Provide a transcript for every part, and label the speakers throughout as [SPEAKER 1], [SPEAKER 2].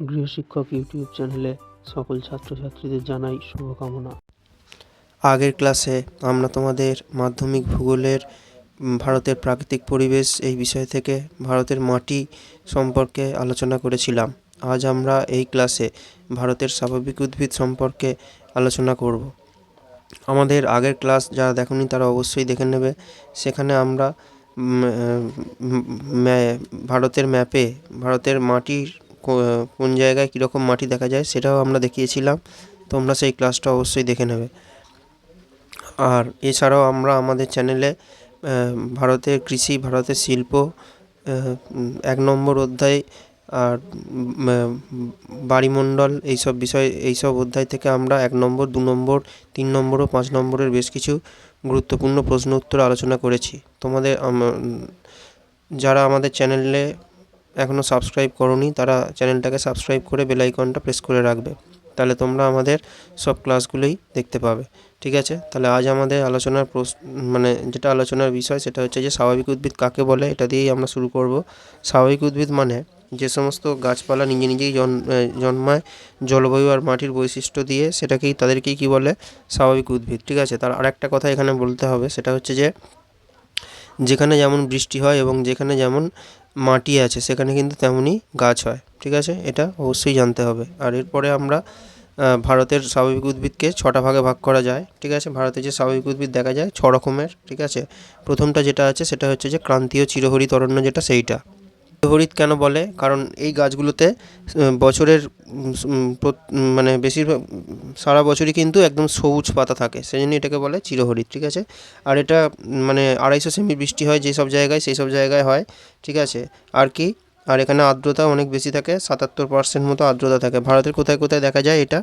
[SPEAKER 1] গৃহশিক্ষক YouTube চ্যানেলে সকল ছাত্রছাত্রীদের জানাই শুভকামনা
[SPEAKER 2] আগের ক্লাসে আমরা তোমাদের মাধ্যমিক ভূগোলের ভারতের প্রাকৃতিক পরিবেশ এই বিষয় থেকে ভারতের মাটি সম্পর্কে আলোচনা করেছিলাম আজ আমরা এই ক্লাসে ভারতের স্বাভাবিক উদ্ভিদ সম্পর্কে আলোচনা করব আমাদের আগের ক্লাস যারা দেখনি তারা অবশ্যই দেখে নেবে সেখানে আমরা ভারতের ম্যাপে ভারতের মাটির কোন জায়গায় কীরকম মাটি দেখা যায় সেটাও আমরা দেখিয়েছিলাম। তোমরা সেই ক্লাসটা অবশ্যই দেখে নেবে। আর এছাড়াও আমরা আমাদের চ্যানেলে ভারতের কৃষি ভারতের শিল্প এক নম্বর অধ্যায় আর বাড়িমণ্ডল এইসব বিষয়, এইসব অধ্যায় থেকে আমরা এক নম্বর, দু নম্বর, তিন নম্বর ও পাঁচ নম্বরের বেশ কিছু গুরুত্বপূর্ণ প্রশ্ন উত্তর আলোচনা করেছি। তোমাদের যারা আমাদের চ্যানেলে এখনও সাবস্ক্রাইব করনি, তারা চ্যানেলটাকে সাবস্ক্রাইব করে বেলাইকনটা প্রেস করে রাখবে। তাহলে তোমরা আমাদের সব ক্লাসগুলোই দেখতে পাবে। ঠিক আছে? তাহলে আজ আমাদের আলোচনার মানে যেটা আলোচনার বিষয়, সেটা হচ্ছে যে স্বাভাবিক উদ্ভিদ কাকে বলে, এটা দিয়েই আমরা শুরু করব। স্বাভাবিক উদ্ভিদ মানে যে সমস্ত গাছপালা নিজে নিজেই জন্মায়, জলবায়ু আর মাটির বৈশিষ্ট্য দিয়ে সেটাকেই তাদেরকেই কী বলে? স্বাভাবিক উদ্ভিদ। ঠিক আছে? তার আরেকটা কথা এখানে বলতে হবে, সেটা হচ্ছে যে যেখানে যেমন বৃষ্টি হয় এবং যেখানে যেমন মাটি আছে, সেখানে কিন্তু তেমনই গাছ হয়, ঠিক আছে? এটা অবশ্যই জানতে হবে। আর এরপরে আমরা ভারতের স্বাভাবিক উদ্ভিদকে ছটা ভাগে ভাগ করা যায়, ঠিক আছে? ভারতে যে স্বাভাবিক উদ্ভিদ দেখা যায়, ছ রকমের, ঠিক আছে? প্রথমটা যেটা আছে, সেটা হচ্ছে যে ক্রান্তীয় চিরহরিত অরণ্য যেটা, সেইটা চিরহরিত কেন বলে? কারণ এই গাছগুলোতে বছরের মানে বেশিরভাগ সারা বছরই কিন্তু একদম সবুজ পাতা থাকে। সেই জন্য এটাকে বলে চিরহরিত ঠিক আছে? আর এটা মানে আড়াইশো সেমি বৃষ্টি হয় যেসব জায়গায়, সেই সব জায়গায় হয়, ঠিক আছে? আর কি? আর এখানে আর্দ্রতা অনেক বেশি থাকে, সাতাত্তর পার্সেন্ট মতো আর্দ্রতা থাকে। ভারতের কোথায় কোথায় দেখা যায় এটা?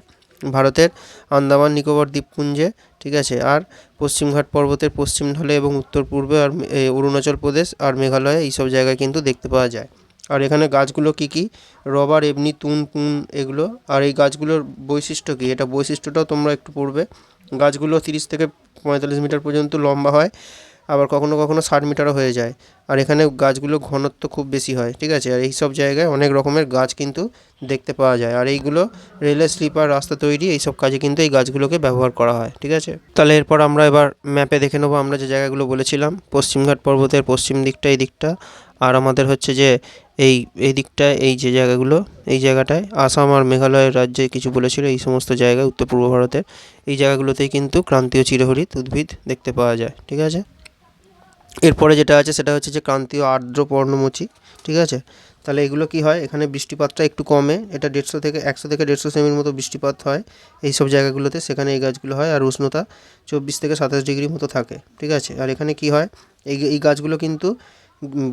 [SPEAKER 2] ভারতের আন্দামান, নিকোবর দ্বীপপুঞ্জে, ঠিক আছে? আর পশ্চিমঘাট পর্বতের পশ্চিম ঢলে এবং উত্তর পূর্বে আর অরুণাচল প্রদেশ আর মেঘালয়, এইসব জায়গায় কিন্তু দেখতে পাওয়া যায়। আর এখানে গাছগুলো কি কি? রবার, এমনি, তুন, পুন এগুলো। আর এই গাছগুলোর বৈশিষ্ট্য কী? এটা বৈশিষ্ট্যটাও তোমরা একটু পড়বে। গাছগুলো তিরিশ থেকে পঁয়তাল্লিশ মিটার পর্যন্ত লম্বা হয়। আবার কখনো কখনো ষাট মিটারও হয়ে যায়। আর এখানে গাছগুলো ঘনত্ব খুব বেশি হয়, ঠিক আছে? আর এই সব জায়গায় অনেক রকমের গাছ কিন্তু দেখতে পাওয়া যায়। আর এইগুলো রেলের স্লিপার, রাস্তা তৈরি এই সব কাজে কিন্তু এই গাছগুলোকে ব্যবহার করা হয়, ঠিক আছে? তাহলে এরপর আমরা এবার ম্যাপে দেখে নেব। আমরা যে জায়গাগুলো বলেছিলাম পশ্চিমঘাট পর্বতের পশ্চিম দিকটা এই দিকটা। আর আমাদের হচ্ছে যে এই এই দিকটায় এই যে জায়গাগুলো, এই জায়গাটায় আসাম আর মেঘালয়ের রাজ্যে কিছু বলেছিল, এই সমস্ত জায়গায় উত্তর পূর্ব ভারতের। এই জায়গাগুলোতেই কিন্তু ক্রান্তীয় চিরহরিত উদ্ভিদ দেখতে পাওয়া যায়, ঠিক আছে? এরপরে যেটা আছে সেটা হচ্ছে যে ক্রান্তীয় আর্দ্র পর্ণমোচী, ঠিক আছে? তাহলে এগুলো কি হয়? এখানে বৃষ্টিপাতটা একটু কমে, এটা দেড়শো থেকে একশো থেকে দেড়শো সেমির মতো বৃষ্টিপাত হয় এই সব জায়গাগুলোতে, সেখানে এই গাছগুলো হয়, আর উষ্ণতা চব্বিশ থেকে সাতাশ ডিগ্রি মতো থাকে, ঠিক আছে? আর এখানে কি হয়? এই এই গাছগুলো কিন্তু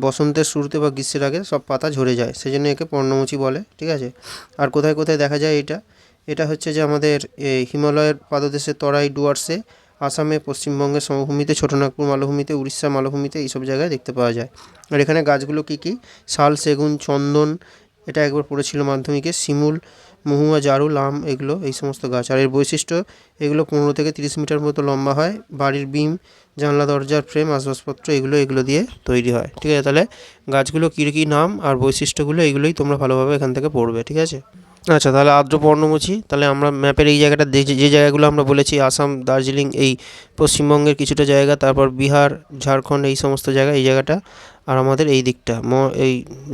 [SPEAKER 2] বসন্তের শুরুতে বা গ্রীষ্মের আগে সব পাতা ঝরে যায় সেই জন্য একে পর্ণমোচী বলে, ঠিক আছে? আর কোথায় কোথায় দেখা যায় এটা? এটা হচ্ছে যে আমাদের হিমালয়ের পাদদেশে, তরাই, ডুয়ার্সে আসামে পশ্চিমবঙ্গের সমভূমিতে ছোটনাগপুর মালভূমিতে, উড়িষ্যা, মালভূমিতে এইসব জায়গায় দেখতে পাওয়া যায়। আর এখানে গাছগুলো কী কী? শাল, সেগুন, চন্দন, এটা একবার পড়েছিল মাধ্যমিকে, শিমুল, মহুয়া জারুল আম এগুলো, এই সমস্ত গাছ। আর এর বৈশিষ্ট্য, এগুলো পনেরো থেকে তিরিশ মিটার মতো লম্বা হয়, বাড়ির বিম, জানলা, দরজার ফ্রেম, আসবাবপত্র, এগুলো এগুলো দিয়ে তৈরি হয়। ঠিক আছে, তাহলে গাছগুলো কী কী নাম আর বৈশিষ্ট্যগুলো, এগুলোই তোমরা ভালোভাবে এখান থেকে পড়বে, ঠিক আছে? আচ্ছা তাহলে আর্দ্র পর্ণমোচী তাহলে আমরা ম্যাপের এই জায়গাটা দেখছি যে জায়গাগুলো আমরা বলেছি, আসাম, দার্জিলিং, এই পশ্চিমবঙ্গের কিছুটা জায়গা, তারপর বিহার, ঝাড়খণ্ড, এই সমস্ত জায়গা, এই জায়গাটা, আর আমাদের এই দিকটা, ম, এই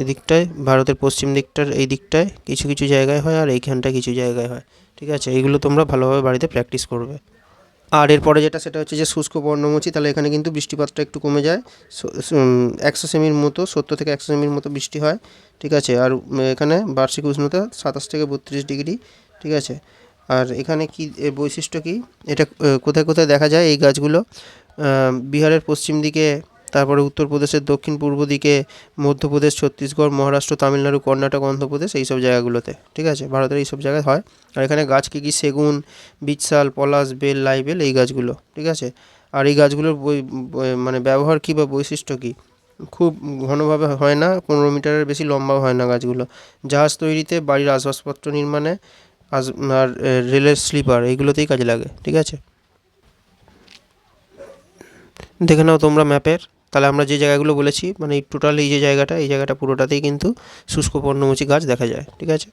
[SPEAKER 2] দিকটায়, ভারতের পশ্চিম দিকটার এই দিকটায় কিছু কিছু জায়গায় হয়, আর এইখানটা কিছু জায়গায় হয়, ঠিক আছে? এইগুলো তোমরা ভালোভাবে বাড়িতে প্র্যাকটিস করবে। আর এরপরে যেটা, সেটা হচ্ছে যে শুষ্ক পর্ণমোচী তাহলে এখানে কিন্তু বৃষ্টিপাতটা একটু কমে যায়। একশো সেমির মতো, সত্তর থেকে একশো সেমির মতো বৃষ্টি হয়, ঠিক আছে? আর এখানে বার্ষিক উষ্ণতা সাতাশ থেকে বত্রিশ ডিগ্রি, ঠিক আছে? আর এখানে কি বৈশিষ্ট্য কি? এটা কোথায় কোথায় দেখা যায় এই গাছগুলো? বিহারের পশ্চিম দিকে তারপরে উত্তরপ্রদেশের দক্ষিণ পূর্ব দিকে মধ্যপ্রদেশ, ছত্তিশগড়, মহারাষ্ট্র, তামিলনাড়ু, কর্ণাটক, অন্ধ্রপ্রদেশ এই সব জায়গাগুলোতে। ঠিক আছে? ভারতের এই সব জায়গায় হয়। আর এখানে গাছ কী কী? সেগুন বিটশাল পলাশ, বেল, লাইবেল এই গাছগুলো। ঠিক আছে? আর এই গাছগুলোর বই- মানে ব্যবহার কী বা বৈশিষ্ট্য কী? খুব ঘনভাবে হয় না, পনেরো মিটারের বেশি লম্বাও হয় না গাছগুলো। জাহাজ তৈরিতে, বাড়ির আসবাবপত্র নির্মাণে আস আর রেলের স্লিপার এইগুলোতেই কাজে লাগে। ঠিক আছে? দেখে নাও তোমরা ম্যাপের। তাহলে আমরা যে জায়গাগুলো বলেছি মানে টোটাল এই যে জায়গাটা, এই জায়গাটা পুরোটাতেই কিন্তু শুষ্ক পর্ণমোচী গাছ দেখা যায়, ঠিক আছে?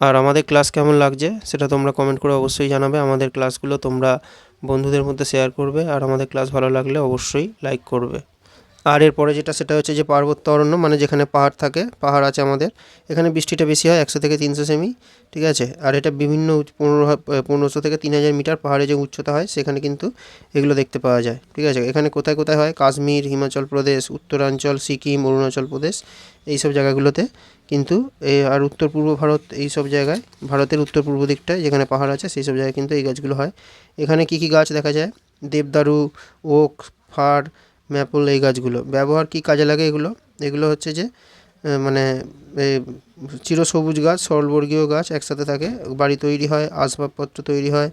[SPEAKER 2] আর আমাদের ক্লাস কেমন লাগছে সেটা তোমরা কমেন্ট করে অবশ্যই জানাবে। আমাদের ক্লাসগুলো তোমরা বন্ধুদের মধ্যে শেয়ার করবে। আর আমাদের ক্লাস ভালো লাগলে অবশ্যই লাইক করবে। আর এরপরে যেটা, সেটা হচ্ছে যে পার্বত্য অরণ্য মানে যেখানে পাহাড় থাকে, পাহাড় আছে আমাদের। এখানে বৃষ্টিটা বেশি হয় একশো থেকে তিনশো সেমি, ঠিক আছে? আর এটা বিভিন্ন পনেরো, পনেরোশো থেকে তিন হাজার মিটার পাহাড়ে যে উচ্চতা হয়, সেখানে কিন্তু এগুলো দেখতে পাওয়া যায়, ঠিক আছে? এখানে কোথায় কোথায় হয়? কাশ্মীর, হিমাচল প্রদেশ, উত্তরাঞ্চল, সিকিম, অরুণাচল প্রদেশ, এই সব জায়গাগুলোতে কিন্তু আর উত্তর পূর্ব ভারত, এই সব জায়গায়, ভারতের উত্তর পূর্ব দিকটায় যেখানে পাহাড় আছে, সেই সব জায়গায় কিন্তু এই গাছগুলো হয়। এখানে কী কী গাছ দেখা যায়? দেবদারু, ওক, ফার ম্যাপল এই গাছগুলো। ব্যবহার কী কাজে লাগে এগুলো? এগুলো হচ্ছে যে মানে চিরসবুজ গাছ, সরলবর্গীয় গাছ একসাথে থাকে, বাড়ি তৈরি হয়, আসবাবপত্র তৈরি হয়,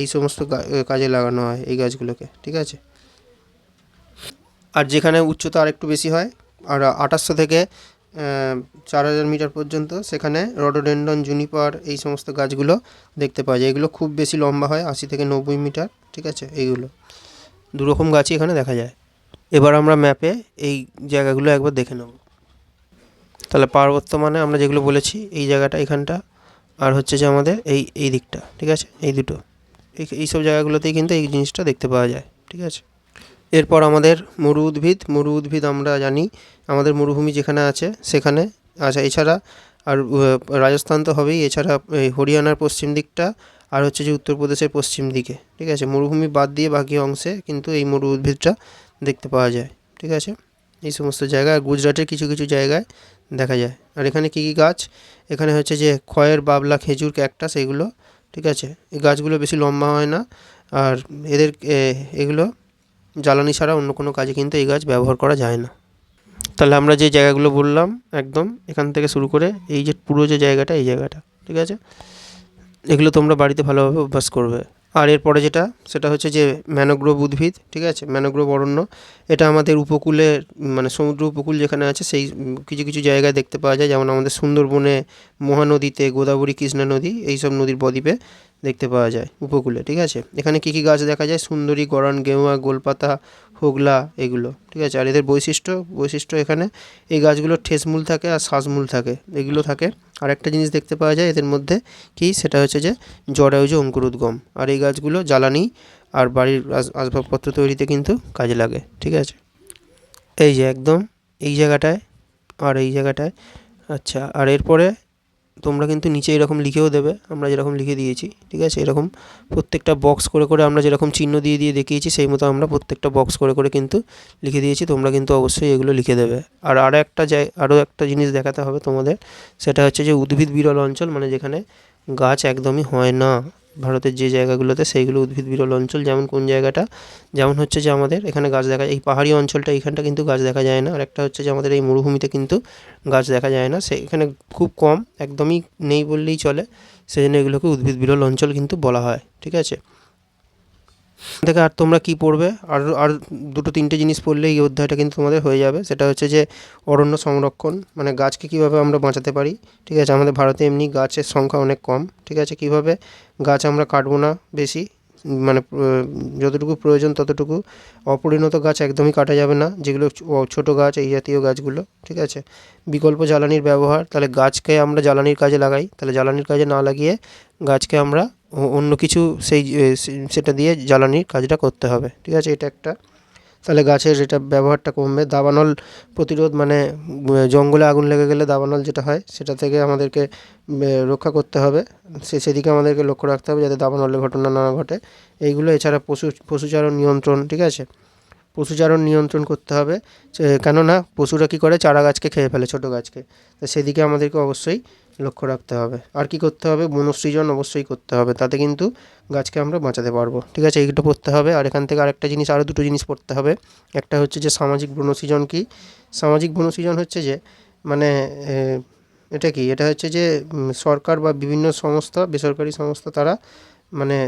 [SPEAKER 2] এই সমস্ত কাজে লাগানো হয় এই গাছগুলোকে, ঠিক আছে? আর যেখানে উচ্চতা আরেকটু বেশি হয়, আর আঠাশশো থেকে চার হাজার মিটার পর্যন্ত সেখানে রডোডেন্ডন জুনিপার এই সমস্ত গাছগুলো দেখতে পাওয়া যায়। এগুলো খুব বেশি লম্বা হয়, আশি থেকে নব্বই মিটার, ঠিক আছে? এইগুলো। দুরকম গাছই এখানে দেখা যায়। এবার আমরা ম্যাপে এই জায়গাগুলো একবার দেখে নেব। তাহলে পার্বত্য মানে আমরা যেগুলো বলেছি, এই জায়গাটা, এখানটা, আর হচ্ছে যে আমাদের এই এই দিকটা, ঠিক আছে? এই দুটো। এই সব জায়গাগুলোতেই কিন্তু এই জিনিসটা দেখতে পাওয়া যায়, ঠিক আছে? এরপর আমাদের মরু উদ্ভিদ মরু উদ্ভিদ আমরা জানি, আমাদের মরুভূমি যেখানে আছে, সেখানে আচ্ছা এছাড়া আর রাজস্থান তো হবেই, এছাড়া এই হরিয়ানার পশ্চিম দিকটা, আর হচ্ছে যে উত্তরপ্রদেশের পশ্চিম দিকে, ঠিক আছে? মরুভূমি বাদ দিয়ে বাকি অংশে কিন্তু এই মরু উদ্ভিদটা দেখতে পাওয়া যায়, ঠিক আছে? এই সমস্ত জায়গায়, গুজরাটের কিছু কিছু জায়গায় দেখা যায়। আর এখানে কী কী গাছ? এখানে হচ্ছে যে খয়ের, বাবলা, খেজুর, ক্যাকটাস এগুলো, ঠিক আছে? এই গাছগুলো বেশি লম্বা হয় না। আর এদের এগুলো জ্বালানি ছাড়া অন্য কোনো কাজে কিন্তু এই গাছ ব্যবহার করা যায় না। তাহলে আমরা যে জায়গাগুলো বললাম একদম এখান থেকে শুরু করে এই যে পুরো যে জায়গাটা, এই জায়গাটা, ঠিক আছে? এগুলো তোমরা বাড়িতে ভালোভাবে অভ্যাস করবে। আর এরপরে যেটা, সেটা হচ্ছে যে ম্যানোগ্রোভ উদ্ভিদ, ঠিক আছে? ম্যানোগ্রোভ অরণ্য। এটা আমাদের উপকূলে মানে সমুদ্র উপকূল যেখানে আছে, সেই কিছু কিছু জায়গায় দেখতে পাওয়া যায়। যেমন আমাদের সুন্দরবনে মহানদীতে, গোদাবরী কৃষ্ণা নদী, এইসব নদীর বদ্বীপে। দেখতে পাওয়া যায় উপকূলে, ঠিক আছে? এখানে কী কী গাছ দেখা যায়? সুন্দরী গরান গেওয়া গোলপাতা, হোগলা, এগুলো, ঠিক আছে? আর এদের বৈশিষ্ট্য বৈশিষ্ট্য এখানে এই গাছগুলোর ঠেসমূল থাকে আর শ্বাসমূল থাকে, এগুলো থাকে। আর একটা জিনিস দেখতে পাওয়া যায় এদের মধ্যে কি? সেটা হচ্ছে যে জরায়ুজ অঙ্কুরোদ্গম। আর এই গাছগুলো জ্বালানি আর বাড়ির আসবাবপত্র তৈরিতে কিন্তু কাজে লাগে, ঠিক আছে? এই যে একদম এই জায়গাটায়, আর এই জায়গাটায় আচ্ছা আর এরপরে তোমরা কিন্তু নিচে এরকম লিখেও দেবে, আমরা যেরকম লিখে দিয়েছি, ঠিক আছে? এরকম প্রত্যেকটা বক্স করে করে আমরা যেরকম চিহ্ন দিয়ে দিয়ে দেখিয়েছি, সেই মতো আমরা প্রত্যেকটা বক্স করে করে কিন্তু লিখে দিয়েছি, তোমরা কিন্তু অবশ্যই এগুলো লিখে দেবে। আর আরও একটা জায় আরও একটা জিনিস দেখাতে হবে তোমাদের, সেটা হচ্ছে যে উদ্ভিদ বিরল অঞ্চল মানে যেখানে গাছ একদমই হয় না। ভারতের যে জায়গাগুলোতে সেইগুলো উদ্ভিদ বিরল অঞ্চল, যেমন কোন জায়গাটা? যেমন হচ্ছে যে আমাদের এখানে গাছ দেখা যায়, এই পাহাড়ি অঞ্চলটা, এইখানটা কিন্তু গাছ দেখা যায় না। আর একটা হচ্ছে যে আমাদের এই মরুভূমিতে কিন্তু গাছ দেখা যায় না। সে এখানে খুব কম, একদমই নেই বললেই চলে। সেই জন্য এগুলোকে উদ্ভিদ বিরল অঞ্চল কিন্তু বলা হয়, ঠিক আছে? থেকে আর তোমরা কি পড়বে? আর আর দুটো তিনটে জিনিস পড়লে এই অধ্যায়টা কিন্তু তোমাদের হয়ে যাবে। সেটা হচ্ছে যে অরণ্য সংরক্ষণ মানে গাছকে কীভাবে আমরা বাঁচাতে পারি, ঠিক আছে? আমাদের ভারতে এমনি গাছের সংখ্যা অনেক কম, ঠিক আছে? কীভাবে গাছ আমরা কাটবো না বেশি? মানে যতটুকু প্রয়োজন ততটুকু। অপরিণত গাছ একদমই কাটা যাবে না, যেগুলো ছোট গাছ, এই জাতীয় গাছগুলো, ঠিক আছে? বিকল্প জ্বালানির ব্যবহার, তাহলে গাছকে আমরা জ্বালানির কাজে লাগাই। তাহলে জ্বালানির কাজে না লাগিয়ে গাছকে আমরা অন্য কিছু সেই সেটা দিয়ে জ্বালানির কাজটা করতে হবে। ঠিক আছে? এটা একটা। তাহলে গাছের এটা ব্যবহারটা কমবে, দাবানল প্রতিরোধ মানে জঙ্গলে আগুন লেগে গেলে দাবানল যেটা হয়, সেটা থেকে আমাদেরকে রক্ষা করতে হবে। সে, সেদিকে আমাদেরকে লক্ষ্য রাখতে হবে যাতে দাবানলের ঘটনা না ঘটে। এইগুলো এছাড়া পশু, পশুচারণ নিয়ন্ত্রণ, ঠিক আছে? পশুচারণ নিয়ন্ত্রণ করতে হবে কেননা পশুরা কী করে? চারা গাছকে খেয়ে ফেলে ছোটো গাছকে। তো সেদিকে আমাদেরকে অবশ্যই লক্ষ্য রাখতে হবে। আর কি করতে হবে? বনসৃজন অবশ্যই করতে হবে। তাতে কিন্তু গাছকে আমরা বাঁচাতে পারব। ঠিক আছে? এইগুলো পড়তে হবে। আর এখান থেকে আরেকটা জিনিস আরও দুটো জিনিস পড়তে হবে। একটা হচ্ছে যে সামাজিক বনসৃজন কি? সামাজিক বনসৃজন হচ্ছে যে মানে এটা কি? এটা হচ্ছে যে সরকার বা বিভিন্ন সংস্থা, বেসরকারি সংস্থা তারা মানে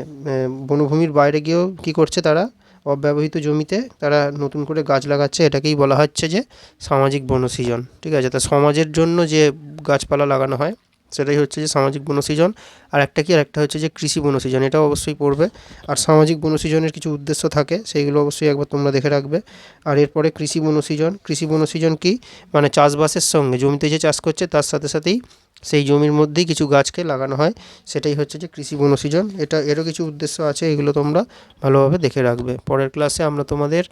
[SPEAKER 2] বনভূমির বাইরে গিয়েও কী করছে তারা? অব্যবহৃত জমিতে তারা নতুন করে গাছ লাগাচ্ছে। এটাকেই বলা হচ্ছে যে সামাজিক বনসৃজন ঠিক আছে? তা সমাজের জন্য যে গাছপালা লাগানো হয়, সেটাই হচ্ছে যে সামাজিক বনসৃজন আর একটা কি? আর একটা হচ্ছে যে কৃষি বনসৃজন এটাও অবশ্যই পড়বে। আর সামাজিক বনসৃজনের কিছু উদ্দেশ্য থাকে, সেইগুলো অবশ্যই একবার তোমরা দেখে রাখবে। আর এরপরে কৃষি বনসৃজন কৃষি বনসৃজন কি? মানে চাষবাসের সঙ্গে, জমিতে যে চাষ করছে, তার সাথে সাথেই সেই জমির মধ্যেই কিছু গাছকে লাগানো হয়। সেটাই হচ্ছে যে কৃষি বনসৃজন এটা, এরও কিছু উদ্দেশ্য আছে, এগুলো তোমরা ভালোভাবে দেখে রাখবে। পরের ক্লাসে আমরা তোমাদের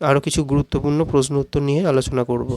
[SPEAKER 2] আরও কিছু গুরুত্বপূর্ণ প্রশ্ন উত্তর নিয়ে আলোচনা করব।